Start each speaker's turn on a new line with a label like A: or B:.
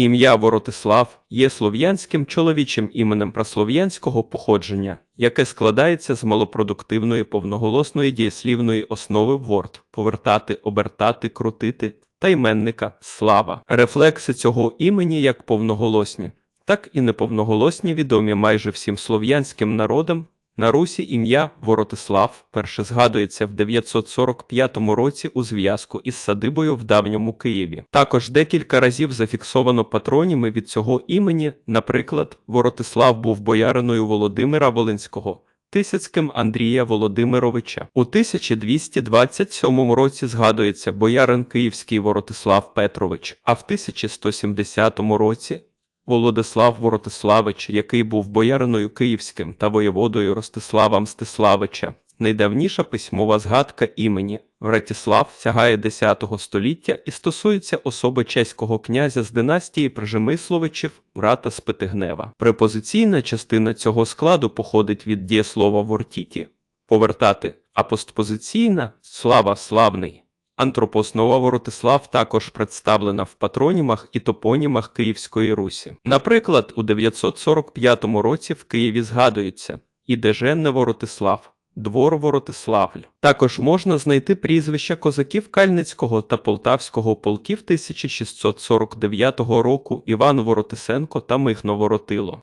A: Ім'я Воротислав є слов'янським чоловічим іменем праслов'янського походження, яке складається з малопродуктивної повноголосної дієслівної основи ворт повертати, обертати, крутити та іменника слава. Рефлекси цього імені як повноголосні, так і неповноголосні відомі майже всім слов'янським народам. На Русі ім'я Воротислав перше згадується в 945 році у зв'язку із садибою в давньому Києві. Також декілька разів зафіксовано патроніми від цього імені. Наприклад, Воротислав був бояриною Володимира Волинського. Тисяцьким Андрія Володимировича у 1227 році згадується боярин Київський Воротислав Петрович, а в 1170 році Володислав Воротиславич, який був бояриною київським та воєводою Ростислава Мстиславича. Найдавніша письмова згадка імені Вратіслав сягає X століття і стосується особи чеського князя з династії Прижемисловичів брата Спитигнева. Препозиційна частина цього складу походить від дієслова вортіті повертати, а постпозиційна слава славний. Антропоснова Воротислав також представлена в патронімах і топонімах Київської Русі. Наприклад, у 945 році в Києві згадується і Деженне Воротислав, двор Воротиславль. Також можна знайти прізвища козаків Кальницького та Полтавського полків 1649 року Іван Воротисенко та Михно Воротило.